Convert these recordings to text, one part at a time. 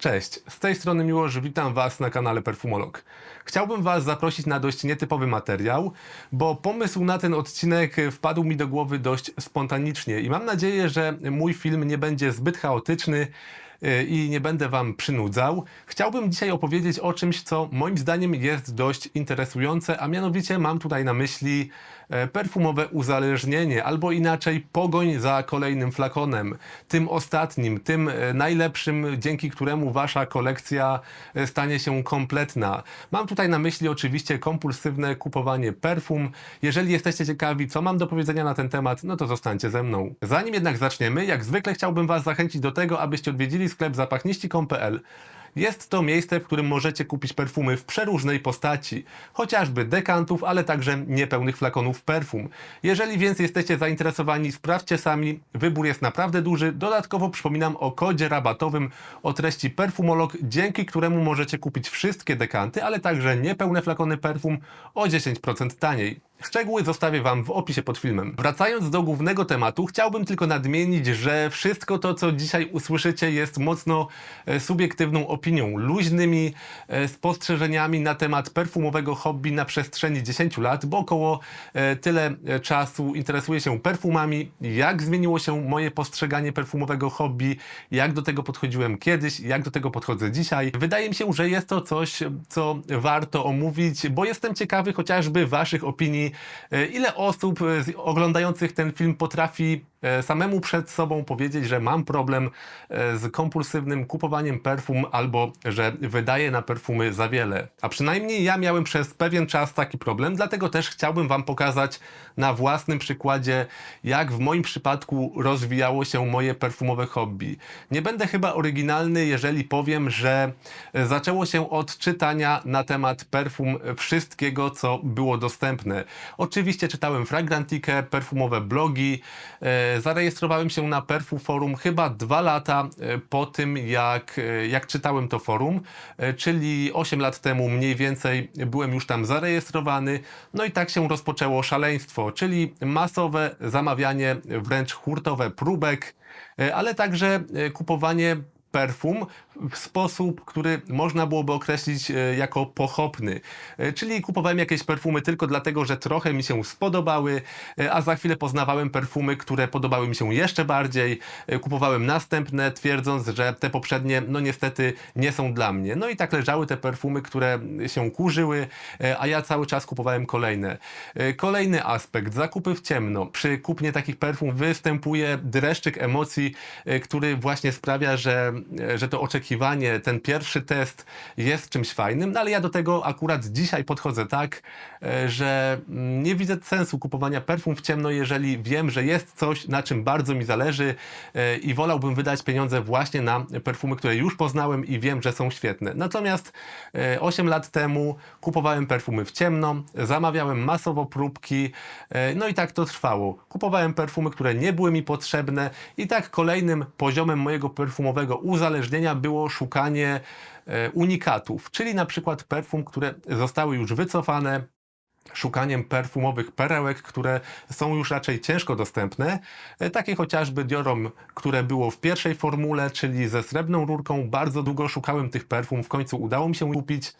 Cześć, z tej strony Miłosz, witam Was na kanale Perfumolog. Chciałbym Was zaprosić na dość nietypowy materiał, bo pomysł na ten odcinek wpadł mi do głowy dość spontanicznie i mam nadzieję, że mój film nie będzie zbyt chaotyczny yy, i nie będę Wam przynudzał. Chciałbym dzisiaj opowiedzieć o czymś, co moim zdaniem jest dość interesujące, a mianowicie mam tutaj na myśli perfumowe uzależnienie, albo inaczej pogoń za kolejnym flakonem, tym ostatnim, tym e, najlepszym, dzięki któremu wasza kolekcja e, stanie się kompletna. Mam tutaj na myśli oczywiście kompulsywne kupowanie perfum. Jeżeli jesteście ciekawi, co mam do powiedzenia na ten temat, no to zostańcie ze mną. Zanim jednak zaczniemy, jak zwykle chciałbym was zachęcić do tego, abyście odwiedzili sklep zapachniści.pl. Jest to miejsce, w którym możecie kupić perfumy w przeróżnej postaci, chociażby dekantów, ale także niepełnych flakonów perfum. Jeżeli więc jesteście zainteresowani, sprawdźcie sami, wybór jest naprawdę duży. Dodatkowo przypominam o kodzie rabatowym o treści perfumolog, dzięki któremu możecie kupić wszystkie dekanty, ale także niepełne flakony perfum o 10% taniej. Szczegóły zostawię Wam w opisie pod filmem. Wracając do głównego tematu, chciałbym tylko nadmienić, że wszystko to, co dzisiaj usłyszycie, jest mocno e, subiektywną opinią, luźnymi e, spostrzeżeniami na temat perfumowego hobby na przestrzeni 10 lat, bo około e, tyle czasu interesuję się perfumami, jak zmieniło się moje postrzeganie perfumowego hobby, jak do tego podchodziłem kiedyś, jak do tego podchodzę dzisiaj. Wydaje mi się, że jest to coś, co warto omówić, bo jestem ciekawy chociażby Waszych opinii, ile osób e, oglądających ten film potrafi samemu przed sobą powiedzieć, że mam problem e, z kompulsywnym kupowaniem perfum albo że wydaję na perfumy za wiele. A przynajmniej ja miałem przez pewien czas taki problem, dlatego też chciałbym Wam pokazać na własnym przykładzie, jak w moim przypadku rozwijało się moje perfumowe hobby. Nie będę chyba oryginalny, jeżeli powiem, że e, zaczęło się od czytania na temat perfum wszystkiego, co było dostępne. Oczywiście czytałem Fragrantikę, perfumowe blogi, e, zarejestrowałem się na Perfu Forum chyba dwa lata e, po tym, jak, e, jak czytałem to forum, e, czyli 8 lat temu mniej więcej byłem już tam zarejestrowany. No i tak się rozpoczęło szaleństwo, czyli masowe zamawianie, wręcz hurtowe próbek, e, ale także e, kupowanie perfum w sposób, który można byłoby określić e, jako pochopny. E, Czyli kupowałem jakieś perfumy tylko dlatego, że trochę mi się spodobały, e, a za chwilę poznawałem perfumy, które podobały mi się jeszcze bardziej. Kupowałem następne, twierdząc, że te poprzednie, no niestety, nie są dla mnie. No i tak leżały te perfumy, które się kurzyły, a ja cały czas kupowałem kolejne. Kolejny aspekt, zakupy w ciemno. Przy kupnie takich perfum występuje dreszczyk emocji, który właśnie sprawia, że, że to oczekiwanie, ten pierwszy test jest czymś fajnym, no ale ja do tego akurat dzisiaj podchodzę tak, e, że nie widzę sensu kupowania perfum w ciemno, jeżeli wiem, że jest coś, na czym bardzo mi zależy e, i wolałbym wydać pieniądze właśnie na perfumy, które już poznałem i wiem, że są świetne. Natomiast e, 8 lat temu kupowałem perfumy w ciemno, zamawiałem masowo próbki, e, no i tak to trwało. Kupowałem perfumy, które nie były mi potrzebne i tak kolejnym poziomem mojego perfumowego uzależnienia było szukanie e, unikatów, czyli na przykład perfum, które zostały już wycofane, szukaniem perfumowych perełek, które są już raczej ciężko dostępne, e, takie chociażby Diorom, które było w pierwszej formule, czyli ze srebrną rurką. Bardzo długo szukałem tych perfum, w końcu udało mi się kupić.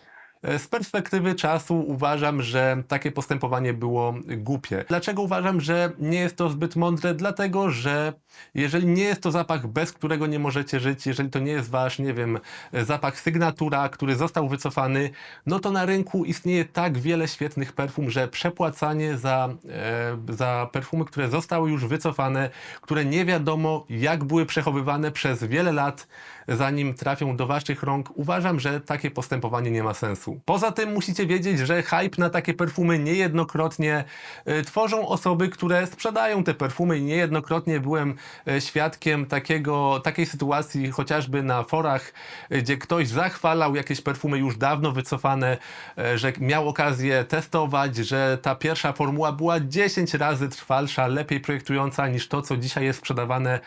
E, Z perspektywy czasu uważam, że takie postępowanie było głupie. Dlaczego uważam, że nie jest to zbyt mądre? Dlatego, że jeżeli nie jest to zapach, bez którego nie możecie żyć, jeżeli to nie jest wasz, nie wiem, zapach sygnatura, który został wycofany, no to na rynku istnieje tak wiele świetnych perfum, że przepłacanie za, e, za perfumy, które zostały już wycofane, które nie wiadomo jak były przechowywane przez wiele lat, zanim trafią do waszych rąk, uważam, że takie postępowanie nie ma sensu. Poza tym musicie wiedzieć, że hype na takie perfumy niejednokrotnie e, tworzą osoby, które sprzedają te perfumy i niejednokrotnie byłem e, świadkiem takiego, takiej sytuacji chociażby na forach, e, gdzie ktoś zachwalał jakieś perfumy już dawno wycofane, że miał okazję testować, że ta pierwsza formuła była 10 razy trwalsza, lepiej projektująca niż to, co dzisiaj jest sprzedawane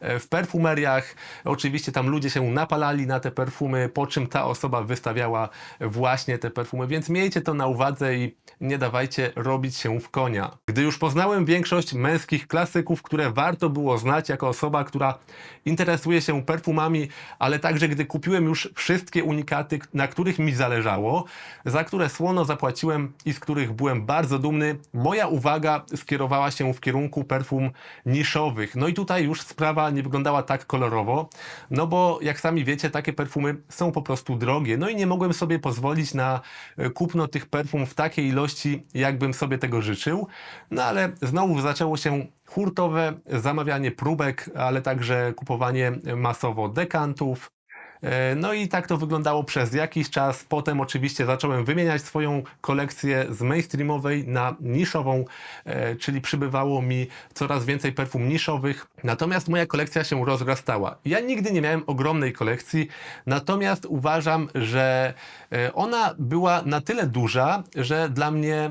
w perfumeriach. Oczywiście tam ludzie się napalali na te perfumy, po czym ta osoba wystawiała właśnie te perfumy, więc miejcie to na uwadze i nie dawajcie robić się w konia. Gdy już poznałem większość męskich klasyków, które warto było znać jako osoba, która interesuje się perfumami, ale także gdy kupiłem już wszystkie unikaty, na których mi zależało, za które słono zapłaciłem i z których byłem bardzo dumny, moja uwaga skierowała się w kierunku perfum niszowych. No i tutaj już sprawa nie wyglądała tak kolorowo, no bo jak sami wiecie, takie perfumy są po prostu drogie. No i nie mogłem sobie pozwolić na e, kupno tych perfum w takiej ilości, jakbym sobie tego życzył. No ale znowu zaczęło się hurtowe zamawianie próbek, ale także kupowanie masowo dekantów. E, No i tak to wyglądało przez jakiś czas. Potem oczywiście zacząłem wymieniać swoją kolekcję z mainstreamowej na niszową, e, czyli przybywało mi coraz więcej perfum niszowych. Natomiast moja kolekcja się rozrastała. Ja nigdy nie miałem ogromnej kolekcji, natomiast uważam, że e, ona była na tyle duża, że dla mnie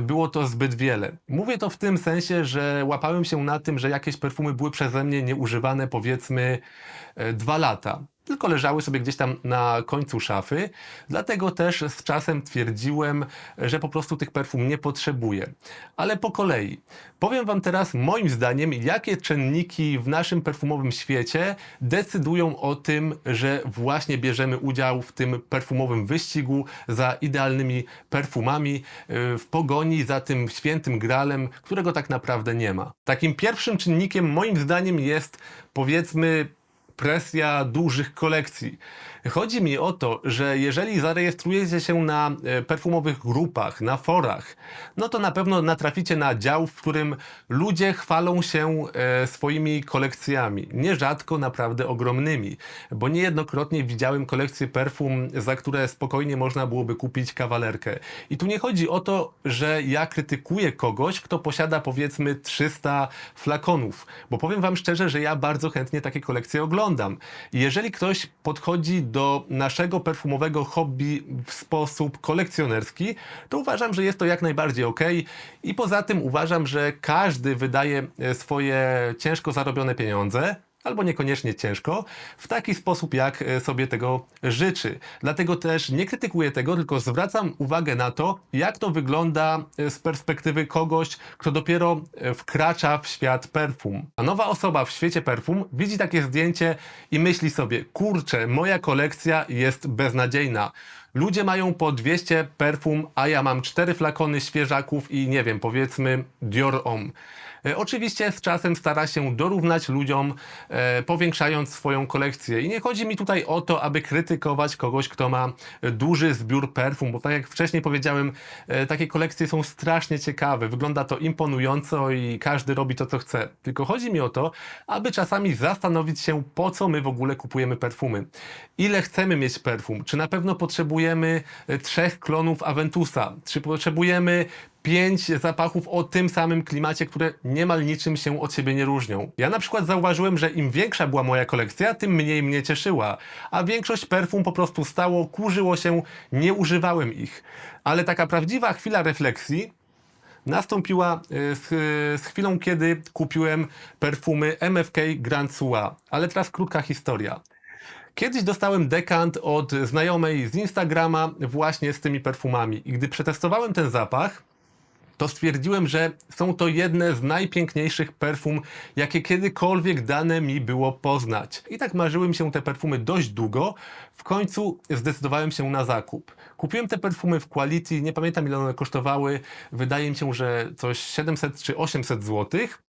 było to zbyt wiele. Mówię to w tym sensie, że łapałem się na tym, że jakieś perfumy były przeze mnie nieużywane powiedzmy dwa lata. Tylko leżały sobie gdzieś tam na końcu szafy. Dlatego też z czasem twierdziłem, że po prostu tych perfum nie potrzebuję. Ale po kolei. Powiem Wam teraz, moim zdaniem, jakie czynniki w naszym perfumowym świecie decydują o tym, że właśnie bierzemy udział w tym perfumowym wyścigu za idealnymi perfumami, yy, w pogoni za tym świętym gralem, którego tak naprawdę nie ma. Takim pierwszym czynnikiem, moim zdaniem, jest powiedzmy presja dużych kolekcji. Chodzi mi o to, że jeżeli zarejestrujecie się na e, perfumowych grupach, na forach, no to na pewno natraficie na dział, w którym ludzie chwalą się e, swoimi kolekcjami. Nierzadko naprawdę ogromnymi, bo niejednokrotnie widziałem kolekcje perfum, za które spokojnie można byłoby kupić kawalerkę. I tu nie chodzi o to, że ja krytykuję kogoś, kto posiada powiedzmy 300 flakonów, bo powiem Wam szczerze, że ja bardzo chętnie takie kolekcje oglądam. Jeżeli ktoś podchodzi do naszego perfumowego hobby w sposób kolekcjonerski, to uważam, że jest to jak najbardziej ok. I poza tym uważam, że każdy wydaje e, swoje ciężko zarobione pieniądze albo niekoniecznie ciężko, w taki sposób, jak e, sobie tego życzy. Dlatego też nie krytykuję tego, tylko zwracam uwagę na to, jak to wygląda e, z perspektywy kogoś, kto dopiero e, wkracza w świat perfum. A nowa osoba w świecie perfum widzi takie zdjęcie i myśli sobie, kurczę, moja kolekcja jest beznadziejna. Ludzie mają po 200 perfum, a ja mam 4 flakony świeżaków i nie wiem, powiedzmy Dior Homme. E, Oczywiście z czasem stara się dorównać ludziom, e, powiększając swoją kolekcję. I nie chodzi mi tutaj o to, aby krytykować kogoś, kto ma duży zbiór perfum, bo tak jak wcześniej powiedziałem, e, takie kolekcje są strasznie ciekawe. Wygląda to imponująco i każdy robi to, co chce. Tylko chodzi mi o to, aby czasami zastanowić się, po co my w ogóle kupujemy perfumy. Ile chcemy mieć perfum? Czy na pewno potrzebujemy trzech klonów Aventusa? Czy potrzebujemy pięć zapachów o tym samym klimacie, które niemal niczym się od siebie nie różnią. Ja na przykład zauważyłem, że im większa była moja kolekcja, tym mniej mnie cieszyła, a większość perfum po prostu stało, kurzyło się, nie używałem ich. Ale taka prawdziwa chwila refleksji nastąpiła e, z, z chwilą, kiedy kupiłem perfumy MFK Grand Sua. Ale teraz krótka historia. Kiedyś dostałem dekant od znajomej z Instagrama właśnie z tymi perfumami i gdy przetestowałem ten zapach, to stwierdziłem, że są to jedne z najpiękniejszych perfum, jakie kiedykolwiek dane mi było poznać. I tak marzyły mi się te perfumy dość długo. W końcu zdecydowałem się na zakup. Kupiłem te perfumy w Quality, nie pamiętam ile one kosztowały. Wydaje mi się, że coś 700 czy 800 złotych.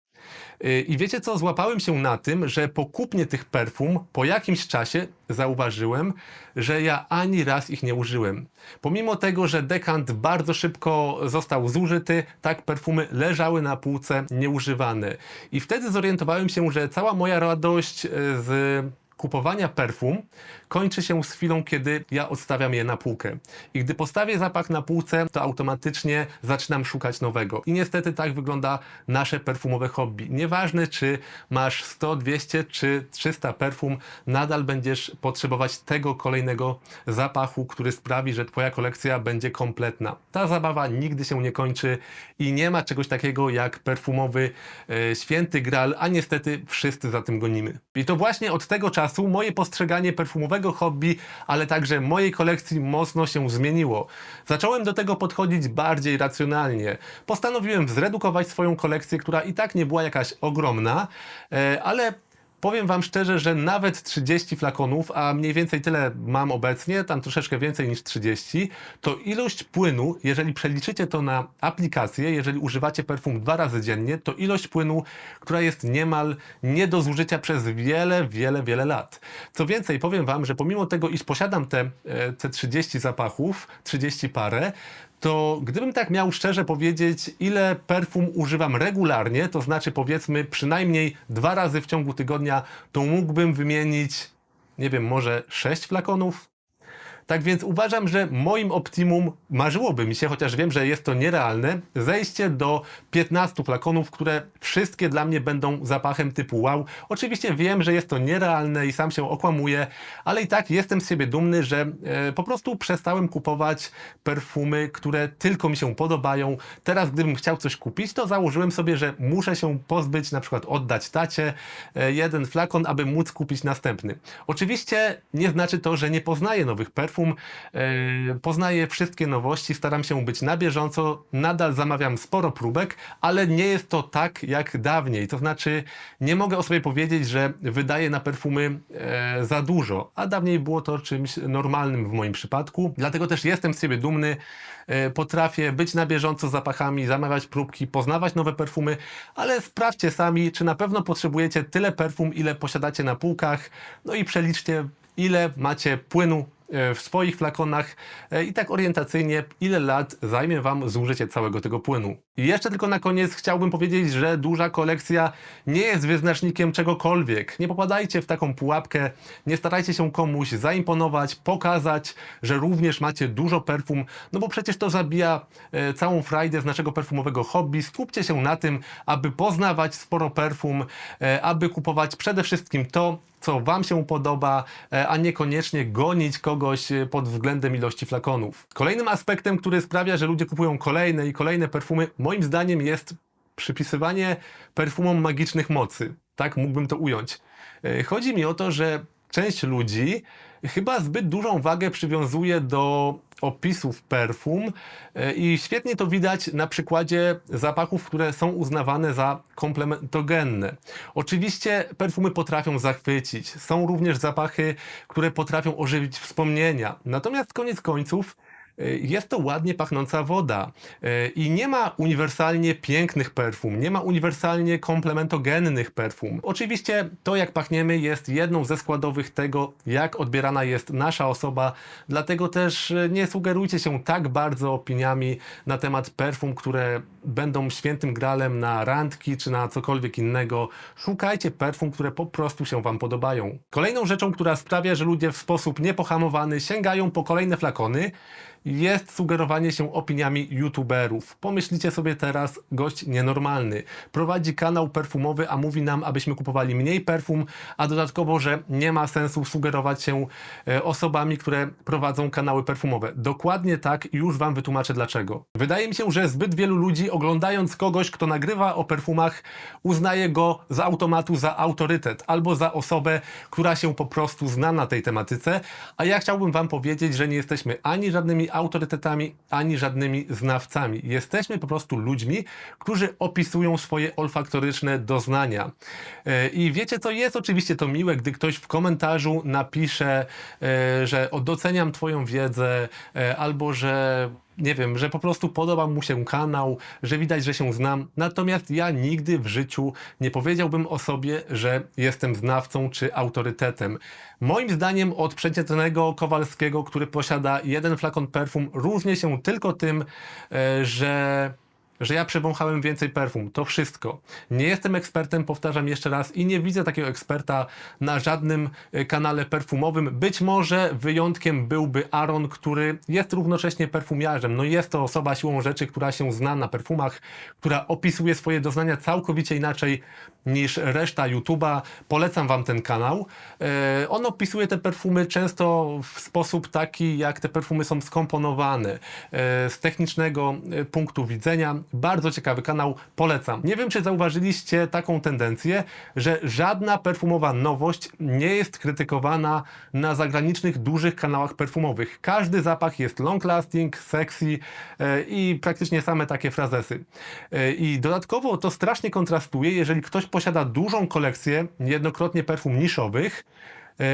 Yy, I wiecie co? Złapałem się na tym, że po kupnie tych perfum po jakimś czasie zauważyłem, że ja ani raz ich nie użyłem. Pomimo tego, że dekant bardzo szybko został zużyty, tak perfumy leżały na półce nieużywane. I wtedy zorientowałem się, że cała moja radość yy, z kupowania perfum kończy się z chwilą, kiedy ja odstawiam je na półkę. I gdy postawię zapach na półce, to automatycznie zaczynam szukać nowego. I niestety tak wygląda nasze perfumowe hobby. Nieważne, czy masz 100, 200 czy 300 perfum, nadal będziesz potrzebować tego kolejnego zapachu, który sprawi, że twoja kolekcja będzie kompletna. Ta zabawa nigdy się nie kończy i nie ma czegoś takiego jak perfumowy e, święty gral, a niestety wszyscy za tym gonimy. I to właśnie od tego czasu czasu moje postrzeganie perfumowego hobby, ale także mojej kolekcji mocno się zmieniło. Zacząłem do tego podchodzić bardziej racjonalnie. Postanowiłem zredukować swoją kolekcję, która i tak nie była jakaś ogromna, e, ale Powiem Wam szczerze, że nawet 30 flakonów, a mniej więcej tyle mam obecnie, tam troszeczkę więcej niż 30, to ilość płynu, jeżeli przeliczycie to na aplikację, jeżeli używacie perfum dwa razy dziennie, to ilość płynu, która jest niemal nie do zużycia przez wiele, wiele, wiele lat. Co więcej, powiem Wam, że pomimo tego, iż posiadam te, e, te 30 zapachów, 30 parę, to gdybym tak miał szczerze powiedzieć, ile perfum używam regularnie, to znaczy powiedzmy przynajmniej dwa razy w ciągu tygodnia, to mógłbym wymienić, nie wiem, może sześć flakonów, tak więc uważam, że moim optimum marzyłoby mi się, chociaż wiem, że jest to nierealne, zejście do 15 flakonów, które wszystkie dla mnie będą zapachem typu wow. Oczywiście wiem, że jest to nierealne i sam się okłamuję, ale i tak jestem z siebie dumny, że e, po prostu przestałem kupować perfumy, które tylko mi się podobają. Teraz gdybym chciał coś kupić, to założyłem sobie, że muszę się pozbyć, na przykład oddać tacie e, jeden flakon, aby móc kupić następny. Oczywiście nie znaczy to, że nie poznaję nowych perfum, e, poznaję wszystkie nowości, staram się być na bieżąco, nadal zamawiam sporo próbek, ale nie jest to tak jak dawniej. To znaczy, nie mogę o sobie powiedzieć, że wydaję na perfumy e, za dużo, a dawniej było to czymś normalnym w moim przypadku. Dlatego też jestem z siebie dumny. E, Potrafię być na bieżąco z zapachami, zamawiać próbki, poznawać nowe perfumy, ale sprawdźcie sami, czy na pewno potrzebujecie tyle perfum, ile posiadacie na półkach, no i przeliczcie, ile macie płynu w swoich flakonach e, i tak orientacyjnie, ile lat zajmie Wam zużycie całego tego płynu. I jeszcze tylko na koniec chciałbym powiedzieć, że duża kolekcja nie jest wyznacznikiem czegokolwiek. Nie popadajcie w taką pułapkę, nie starajcie się komuś zaimponować, pokazać, że również macie dużo perfum, no bo przecież to zabija e, całą frajdę z naszego perfumowego hobby. Skupcie się na tym, aby poznawać sporo perfum, e, aby kupować przede wszystkim to, co Wam się podoba, e, a niekoniecznie gonić kogoś e, pod względem ilości flakonów. Kolejnym aspektem, który sprawia, że ludzie kupują kolejne i kolejne perfumy, moim zdaniem jest przypisywanie perfumom magicznych mocy. Tak mógłbym to ująć. E, Chodzi mi o to, że część ludzi chyba zbyt dużą wagę przywiązuje do opisów perfum e, i świetnie to widać na przykładzie zapachów, które są uznawane za komplementogenne. Oczywiście perfumy potrafią zachwycić. Są również zapachy, które potrafią ożywić wspomnienia. Natomiast koniec końców jest to ładnie pachnąca woda E, i nie ma uniwersalnie pięknych perfum, nie ma uniwersalnie komplementogennych perfum. Oczywiście to, jak pachniemy, jest jedną ze składowych tego, jak odbierana jest nasza osoba, dlatego też e, nie sugerujcie się tak bardzo opiniami na temat perfum, które będą świętym gralem na randki czy na cokolwiek innego. Szukajcie perfum, które po prostu się Wam podobają. Kolejną rzeczą, która sprawia, że ludzie w sposób niepohamowany sięgają po kolejne flakony, jest sugerowanie się opiniami youtuberów. Pomyślicie sobie teraz, gość nienormalny. Prowadzi kanał perfumowy, a mówi nam, abyśmy kupowali mniej perfum, a dodatkowo, że nie ma sensu sugerować się e, osobami, które prowadzą kanały perfumowe. Dokładnie tak i już Wam wytłumaczę dlaczego. Wydaje mi się, że zbyt wielu ludzi oglądając kogoś, kto nagrywa o perfumach, uznaje go z automatu za autorytet albo za osobę, która się po prostu zna na tej tematyce, a ja chciałbym Wam powiedzieć, że nie jesteśmy ani żadnymi autorytetami, ani żadnymi znawcami. Jesteśmy po prostu ludźmi, którzy opisują swoje olfaktoryczne doznania. E, I wiecie co, jest oczywiście to miłe, gdy ktoś w komentarzu napisze, e, że doceniam Twoją wiedzę, e, albo że nie wiem, że po prostu podoba mu się kanał, że widać, że się znam. Natomiast ja nigdy w życiu nie powiedziałbym o sobie, że jestem znawcą czy autorytetem. Moim zdaniem od przeciętnego Kowalskiego, który posiada jeden flakon perfum, różnię się tylko tym, e, że że ja przewąchałem więcej perfum. To wszystko. Nie jestem ekspertem, powtarzam jeszcze raz, i nie widzę takiego eksperta na żadnym e, kanale perfumowym. Być może wyjątkiem byłby Aaron, który jest równocześnie perfumiarzem. No jest to osoba siłą rzeczy, która się zna na perfumach, która opisuje swoje doznania całkowicie inaczej niż reszta YouTube'a. Polecam Wam ten kanał. E, On opisuje te perfumy często w sposób taki, jak te perfumy są skomponowane. E, Z technicznego punktu widzenia Bardzo ciekawy kanał, polecam. Nie wiem, czy zauważyliście taką tendencję, że żadna perfumowa nowość nie jest krytykowana na zagranicznych, dużych kanałach perfumowych. Każdy zapach jest long lasting, sexy e, i praktycznie same takie frazesy. E, I dodatkowo to strasznie kontrastuje, jeżeli ktoś posiada dużą kolekcję, niejednokrotnie perfum niszowych,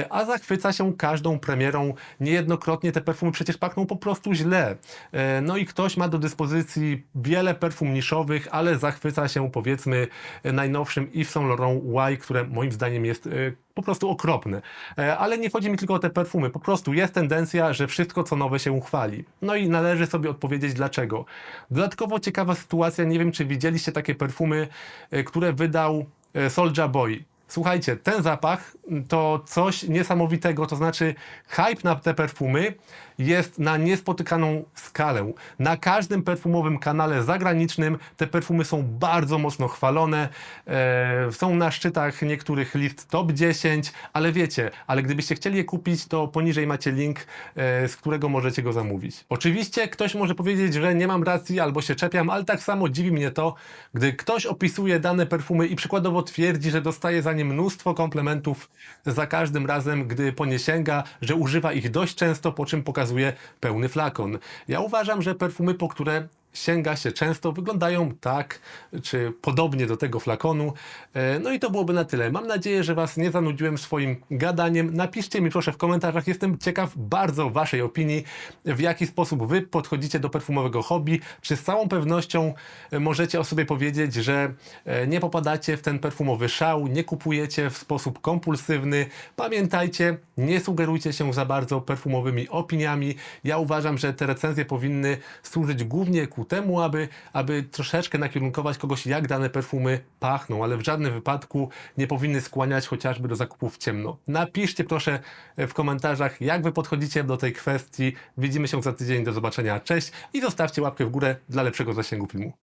a zachwyca się każdą premierą. Niejednokrotnie te perfumy przecież pachną po prostu źle. E, No i ktoś ma do dyspozycji wiele perfum niszowych, ale zachwyca się powiedzmy e, najnowszym Yves Saint Laurent Y, które moim zdaniem jest e, po prostu okropne. E, Ale nie chodzi mi tylko o te perfumy, po prostu jest tendencja, że wszystko co nowe się uchwali. No i należy sobie odpowiedzieć dlaczego. Dodatkowo ciekawa sytuacja, nie wiem czy widzieliście takie perfumy, e, które wydał e, Soulja Boy. Słuchajcie, ten zapach to coś niesamowitego, to znaczy hype na te perfumy jest na niespotykaną skalę. Na każdym perfumowym kanale zagranicznym te perfumy są bardzo mocno chwalone, e, są na szczytach niektórych list top 10, ale wiecie, ale gdybyście chcieli je kupić, to poniżej macie link, e, z którego możecie go zamówić. Oczywiście ktoś może powiedzieć, że nie mam racji albo się czepiam, ale tak samo dziwi mnie to, gdy ktoś opisuje dane perfumy i przykładowo twierdzi, że dostaje za nie mnóstwo komplementów za każdym razem, gdy po nie sięga, że używa ich dość często, po czym pokazuje pełny flakon. Ja uważam, że perfumy, po które sięga się często, wyglądają tak, czy podobnie do tego flakonu. E, No i to byłoby na tyle. Mam nadzieję, że Was nie zanudziłem swoim gadaniem. Napiszcie mi proszę w komentarzach, jestem ciekaw bardzo Waszej opinii, w jaki sposób Wy podchodzicie do perfumowego hobby. Czy z całą pewnością e, możecie o sobie powiedzieć, że e, nie popadacie w ten perfumowy szał, nie kupujecie w sposób kompulsywny. Pamiętajcie, nie sugerujcie się za bardzo perfumowymi opiniami. Ja uważam, że te recenzje powinny służyć głównie ku temu, aby, aby troszeczkę nakierunkować kogoś, jak dane perfumy pachną, ale w żadnym wypadku nie powinny skłaniać chociażby do zakupów w ciemno. Napiszcie proszę w komentarzach, jak wy podchodzicie do tej kwestii. Widzimy się za tydzień, do zobaczenia, cześć i zostawcie łapkę w górę dla lepszego zasięgu filmu.